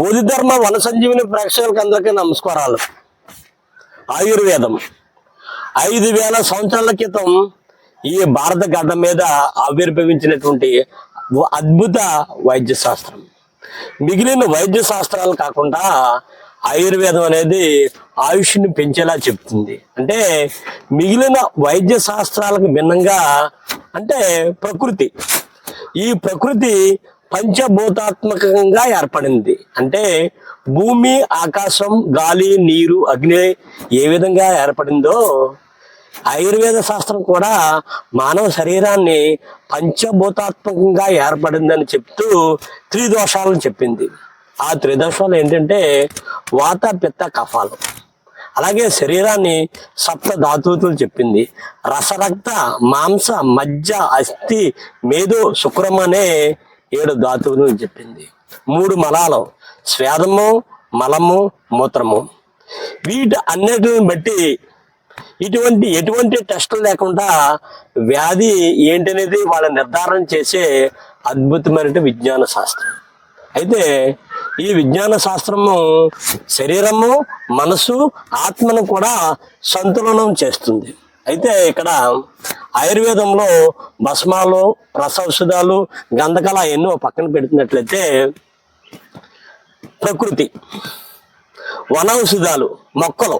బోధిధర్మ వన సంజీవిని ప్రేక్షకులకు అందరికీ నమస్కారాలు. ఆయుర్వేదం. ఐదు వేల సంవత్సరాల క్రితం ఈ భారత గడ్డ మీద ఆవిర్భవించినటువంటి అద్భుత వైద్య శాస్త్రం మిగిలిన వైద్య శాస్త్రాలు కాకుండా ఆయుర్వేదం అనేది ఆయుష్ని పెంచేలా చెప్తుంది. అంటే మిగిలిన వైద్య శాస్త్రాలకు భిన్నంగా అంటే ప్రకృతి. ఈ ప్రకృతి పంచభూతాత్మకంగా ఏర్పడింది. అంటే భూమి ఆకాశం గాలి నీరు అగ్ని ఏ విధంగా ఏర్పడిందో ఆయుర్వేద శాస్త్రం కూడా మానవ శరీరాన్ని పంచభూతాత్మకంగా ఏర్పడిందని చెప్తూ త్రిదోషాలను చెప్పింది. ఆ త్రిదోషాలు ఏంటంటే వాత పిత్త కఫాలు. అలాగే శరీరాన్ని సప్త ధాతువులు చెప్పింది. రసరక్త మాంస మజ్జ అస్థి మేధో శుక్రం అనే ఏడు ధాతువులు చెప్పింది. మూడు మలాలు స్వేదము మలము మూత్రము. వీటి అన్నిటిని బట్టి ఇటువంటి ఎటువంటి టెస్టులు లేకుండా వ్యాధి ఏంటనేది వాళ్ళ నిర్ధారణ చేసే అద్భుతమైన విజ్ఞాన శాస్త్రం. అయితే ఈ విజ్ఞాన శాస్త్రము శరీరము మనసు ఆత్మను కూడా సంతులనం చేస్తుంది. అయితే ఇక్కడ ఆయుర్వేదంలో భస్మాలు రస ఔషధాలు గంధకాల ఎన్నో పక్కన పెడుతున్నట్లయితే ప్రకృతి. వనౌషధాలు మొక్కలు.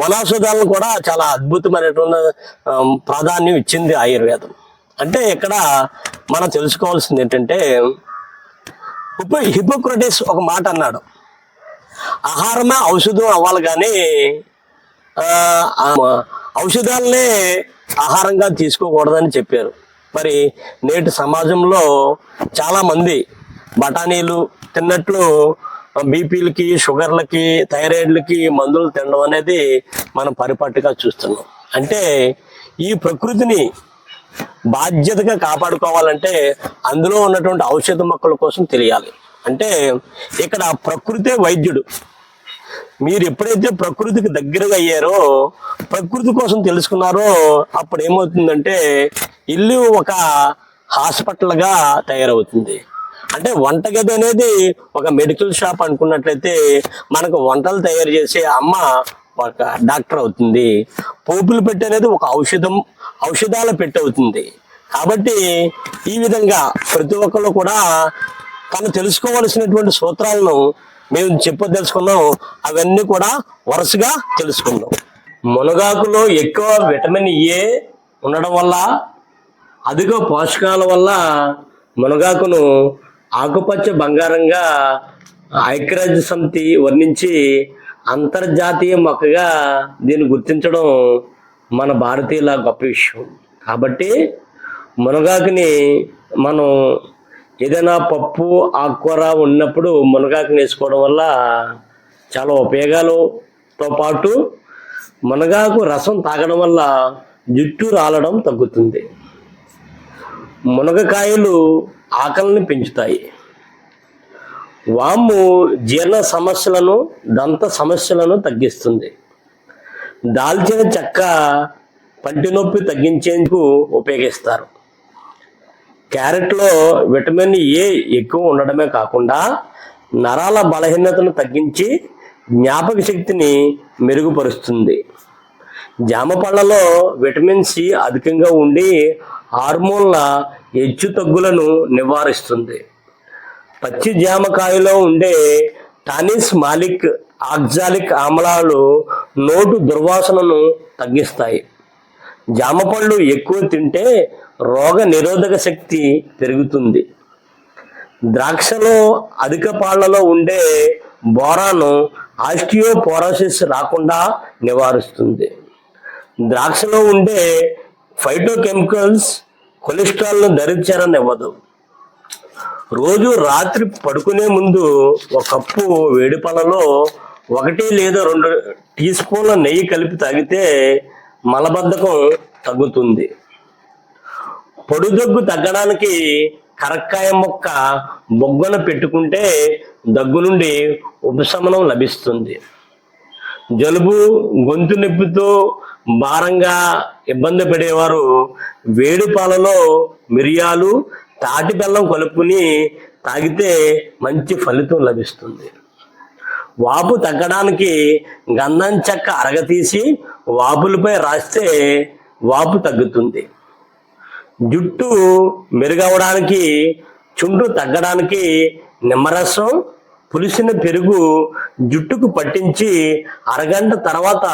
వనౌషధాలను కూడా చాలా అద్భుతమైనటువంటి ప్రాధాన్యం ఇచ్చింది ఆయుర్వేదం. అంటే ఇక్కడ మనం తెలుసుకోవాల్సింది ఏంటంటే హిపో హిపోక్రటిస్ ఒక మాట అన్నాడు. ఆహారమే ఔషధం అవ్వాలి కానీ ఔషధాలనే ఆహారంగా తీసుకోకూడదని చెప్పారు. మరి నేటి సమాజంలో చాలామంది బఠానీలు తిన్నట్లు బీపీలకి షుగర్లకి థైరాయిడ్లకి మందులు తినడం అనేది మనం పరిపాటిగా చూస్తున్నాం. అంటే ఈ ప్రకృతిని బాధ్యతగా కాపాడుకోవాలంటే అందులో ఉన్నటువంటి ఔషధ మొక్కల కోసం తెలియాలి. అంటే ఇక్కడ ప్రకృతే వైద్యుడు. మీరు ఎప్పుడైతే ప్రకృతికి దగ్గరగా అయ్యారో ప్రకృతి కోసం తెలుసుకున్నారో అప్పుడు ఏమవుతుందంటే ఇల్లు ఒక హాస్పిటల్గా తయారవుతుంది. అంటే వంటగది అనేది ఒక మెడికల్ షాప్ అనుకున్నట్లయితే మనకు వంటలు తయారు చేసే అమ్మ ఒక డాక్టర్ అవుతుంది. పోపులు పెట్టి అనేది ఒక ఔషధం ఔషధాల పెట్టి అవుతుంది. కాబట్టి ఈ విధంగా ప్రతి ఒక్కళ్ళు కూడా తను తెలుసుకోవలసినటువంటి సూత్రాలను మేము చెప్పదలుచుకున్నాం అవన్నీ కూడా వరుసగా తెలుసుకుందాం. మునగాకులో ఎక్కువ విటమిన్ ఏ ఉండడం వల్ల అధిక పోషకాల వల్ల మునగాకును ఆకుపచ్చ బంగారంగా ఐక్యరాజ్య సమితి వర్ణించి అంతర్జాతీయ మొక్కగా దీన్ని గుర్తించడం మన భారతీయుల గొప్ప విషయం. కాబట్టి మునగాకుని మనం ఏదైనా పప్పు ఆకుకూర ఉన్నప్పుడు మునగాకుని వేసుకోవడం వల్ల చాలా ఉపయోగాలతో పాటు మునగాకు రసం తాగడం వల్ల జుట్టు రాలడం తగ్గుతుంది. మునగకాయలు ఆకలిని పెంచుతాయి. వాము జీర్ణ సమస్యలను దంత సమస్యలను తగ్గిస్తుంది. దాల్చిన చెక్క పంటి నొప్పి తగ్గించేందుకు ఉపయోగిస్తారు. క్యారెట్లో విటమిన్ ఏ ఎక్కువ ఉండడమే కాకుండా నరాల బలహీనతను తగ్గించి జ్ఞాపక శక్తిని మెరుగుపరుస్తుంది. జామ పళ్ళలో విటమిన్ సి అధికంగా ఉండి హార్మోన్ల హెచ్చు తగ్గులను నివారిస్తుంది. పచ్చి జామకాయలో ఉండే టానిస్ మాలిక్ ఆక్జాలిక్ ఆమ్లాలు నోటు దుర్వాసనను తగ్గిస్తాయి. జామపళ్ళు ఎక్కువ తింటే రోగ నిరోధక శక్తి పెరుగుతుంది. ద్రాక్షలో అధిక పాళ్ళలో ఉండే బోరాను ఆస్టియోపోరోసిస్ రాకుండా నివారిస్తుంది. ద్రాక్షలో ఉండే ఫైటోకెమికల్స్ కొలెస్ట్రాల్ను ధరించారనివ్వదు రోజు రాత్రి పడుకునే ముందు ఒక కప్పు వేడి పళ్ళలో ఒకటి లేదా రెండు టీ స్పూన్ల నెయ్యి కలిపి తాగితే మలబద్ధకం తగ్గుతుంది. పొడి తగ్గడానికి కరక్కాయ మొక్క బొగ్గన పెట్టుకుంటే దగ్గు నుండి ఉపశమనం లభిస్తుంది. జలుబు గొంతు నొప్పితో భారంగా ఇబ్బంది పడేవారు వేడి పాలలో మిరియాలు తాటి బెల్లం కలుపుకుని తాగితే మంచి ఫలితం లభిస్తుంది. వాపు తగ్గడానికి గంధం చెక్క అరగతీసి వాపులపై రాస్తే వాపు తగ్గుతుంది. జుట్టు మెరుగవడానికి చుండ్రు తగ్గడానికి నిమ్మరసం పులిసిన పెరుగు జుట్టుకు పట్టించి అరగంట తర్వాత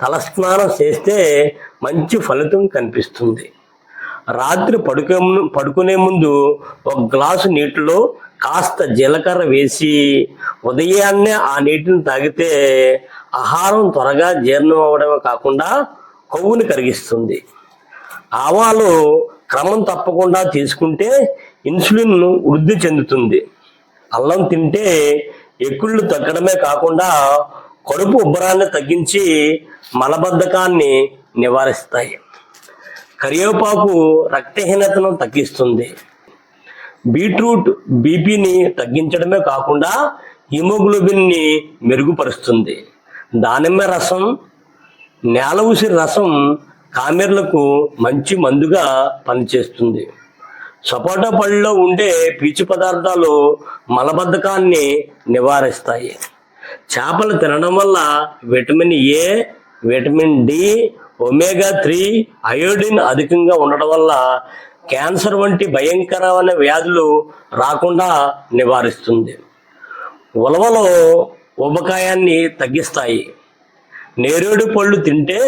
తలస్నానం చేస్తే మంచి ఫలితం కనిపిస్తుంది. రాత్రి పడుకే పడుకునే ముందు ఒక గ్లాసు నీటిలో కాస్త జీలకర్ర వేసి ఉదయాన్నే ఆ నీటిని తాగితే ఆహారం త్వరగా జీర్ణం అవడమే కాకుండా కొవ్వుని కరిగిస్తుంది. ఆవాలు క్రమం తప్పకుండా తీసుకుంటే ఇన్సులిన్ వృద్ధి చెందుతుంది. అల్లం తింటే ఎక్కుళ్ళు తగ్గడమే కాకుండా కడుపు ఉబ్బరాన్ని తగ్గించి మలబద్ధకాన్ని నివారిస్తాయి. కరివేపాకు రక్తహీనతను తగ్గిస్తుంది. బీట్రూట్ బీపీని తగ్గించడమే కాకుండా హిమోగ్లోబిన్ని మెరుగుపరుస్తుంది. దానిమ్మ రసం నేల ఉసిరి రసం కామెర్లకు మంచి మందుగా పనిచేస్తుంది. సపోటా పళ్ళలో ఉండే పీచు పదార్థాలు మలబద్ధకాన్ని నివారిస్తాయి. చేపలు తినడం వల్ల vitamin A vitamin D omega three iodine అధికంగా ఉండడం వల్ల క్యాన్సర్ వంటి భయంకరమైన వ్యాధులు రాకుండా నివారిస్తుంది. ఉలవలో ఉబకాయాన్ని తగ్గిస్తాయి. నేరేడు పళ్ళు తింటే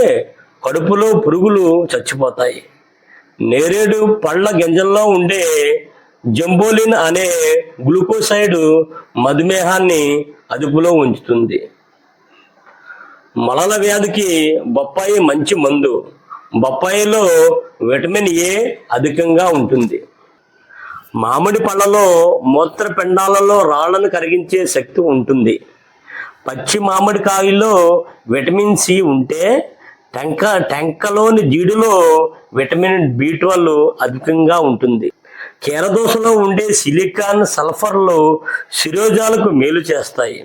కడుపులో పురుగులు చచ్చిపోతాయి. నేరేడు పళ్ళ గింజల్లో ఉండే జంబోలిన్ అనే గ్లూకోసైడ్ మధుమేహాన్ని అదుపులో ఉంచుతుంది. మలల వ్యాధికి బొప్పాయి మంచి మందు. బొప్పాయిలో విటమిన్ ఏ అధికంగా ఉంటుంది. మామిడి పళ్ళలో మూత్రపిండాలలో రాళ్ళను కరిగించే శక్తి ఉంటుంది. పచ్చి మామిడికాయలో విటమిన్ సి ఉంటే టెంక టెంకలోని జీడిలో విటమిన్ బి ట్వెల్వ్ అధికంగా ఉంటుంది. కీరదోసలో ఉండే సిలికాన్ సల్ఫర్లు శిరోజాలకు మేలు చేస్తాయి.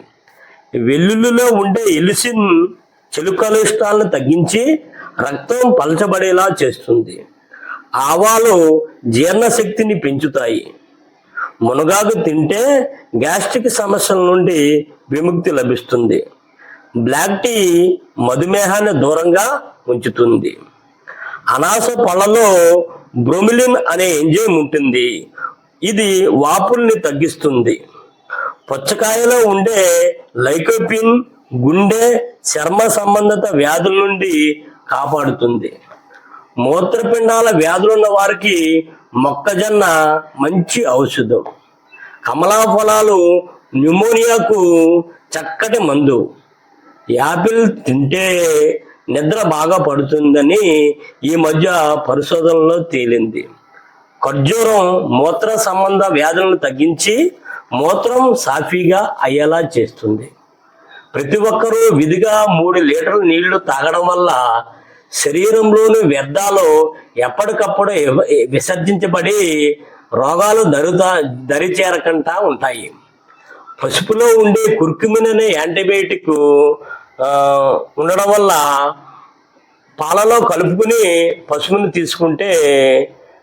వెల్లుల్లిలో ఉండే ఎలిసిన్ చెడు కొలెస్ట్రాల్ను తగ్గించి రక్తం పలచబడేలా చేస్తుంది. ఆవాలు జీర్ణశక్తిని పెంచుతాయి. మునగాకు తింటే గ్యాస్ట్రిక్ సమస్యల నుండి విముక్తి లభిస్తుంది. బ్లాక్ టీ మధుమేహాన్ని దూరంగా ఉంచుతుంది. అనాస పళ్ళలో బ్రోమిలిన్ అనే ఎంజైమ్ ఉంటుంది. ఇది వాపుల్ని తగ్గిస్తుంది. పుచ్చకాయలో ఉండే లైకోపిన్ గుండె చర్మ సంబంధిత వ్యాధుల నుండి కాపాడుతుంది. మూత్రపిండాల వ్యాధులున్న వారికి మొక్కజొన్న మంచి ఔషధం. కమలా ఫలాలు న్యూమోనియాకు చక్కటి మందు. యాపిల్ తింటే నిద్ర బాగా పడుతుందని ఈ మధ్య పరిశోధనలో తేలింది. ఖర్జూరం మూత్ర సంబంధ వ్యాధులను తగ్గించి మూత్రం సాఫీగా అయ్యేలా చేస్తుంది. ప్రతి ఒక్కరూ విధిగా మూడు లీటర్ల నీళ్ళు తాగడం వల్ల శరీరంలోని వ్యర్థాలు ఎప్పటికప్పుడు విసర్జించబడి రోగాలు దరుదా దరి చేరకుండా ఉంటాయి. పసుపులో ఉండే కుర్కుమిన్ అనే యాంటీబయాటిక్ ఉండడం వల్ల పాలలో కలుపుకుని పశువుని తీసుకుంటే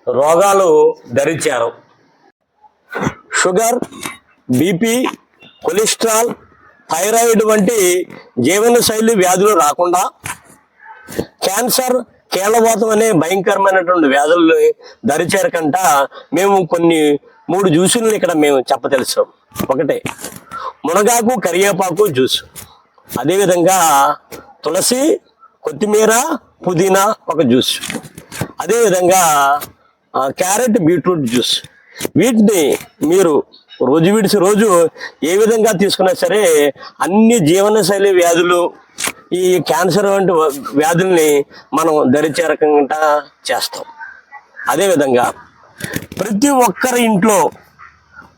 రోగాలు ధరించారు. షుగర్ బీపీ కొలెస్ట్రాల్ థైరాయిడ్ వంటి జీవనశైలి వ్యాధులు రాకుండా క్యాన్సర్ కీళ్ళవాతం అనే భయంకరమైనటువంటి వ్యాధులు దరిచేరకంట మేము కొన్ని మూడు జ్యూసులను ఇక్కడ మేము చెప్పదలిచాం ఒకటే మునగాకు కరివేపాకు జ్యూస్. అదేవిధంగా తులసి కొత్తిమీర పుదీనా ఒక జ్యూస్. అదేవిధంగా క్యారెట్ బీట్రూట్ జ్యూస్. వీటిని మీరు రోజు విడిచి రోజు ఏ విధంగా తీసుకున్నా సరే అన్ని జీవనశైలి వ్యాధులు ఈ క్యాన్సర్ వంటి వ్యాధుల్ని మనం దరిచేరకుండా చేస్తాం. అదేవిధంగా ప్రతి ఒక్కరి ఇంట్లో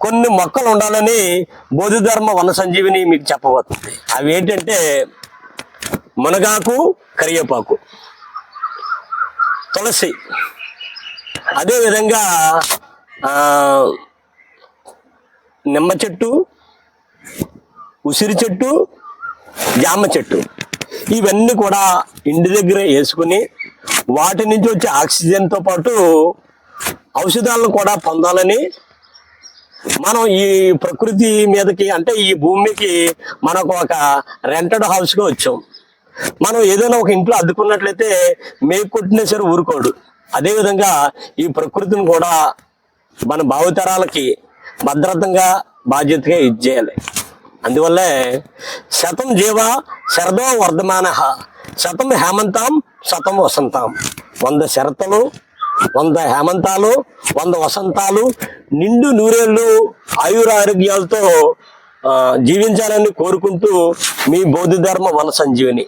కొన్ని మొక్కలు ఉండాలని బోధిధర్మ వన సంజీవిని మీకు చెప్పబోతుంది అవి ఏంటంటే మునగాకు కరివేపాకు తులసి. అదేవిధంగా నిమ్మ చెట్టు ఉసిరి చెట్టు జామ చెట్టు. ఇవన్నీ కూడా ఇంటి దగ్గర వేసుకుని వాటి నుంచి వచ్చే ఆక్సిజన్తో పాటు ఔషధాలను కూడా పొందాలని మనం ఈ ప్రకృతి మీదకి అంటే ఈ భూమికి మనకు ఒక రెంటెడ్ హౌస్గా వచ్చాం. మనం ఏదైనా ఒక ఇంట్లో అద్దుకున్నట్లయితే మేకు కొట్టినా సరే ఊరుకోడు. అదేవిధంగా ఈ ప్రకృతిని కూడా మన భావితరాలకి భద్రతంగా బాధ్యతగా ఇచ్చేయాలి అందువల్లే శతం జీవ శరదో వర్ధమాన. శతం హేమంతాం శతం వసంతాం. వంద శరతలు వంద హేమంతాలు వంద వసంతాలు నిండు నూరేళ్ళు ఆయురారోగ్యాలతో ఆ, జీవించాలని కోరుకుంటూ మీ బౌద్ధ ధర్మ వన సంజీవిని.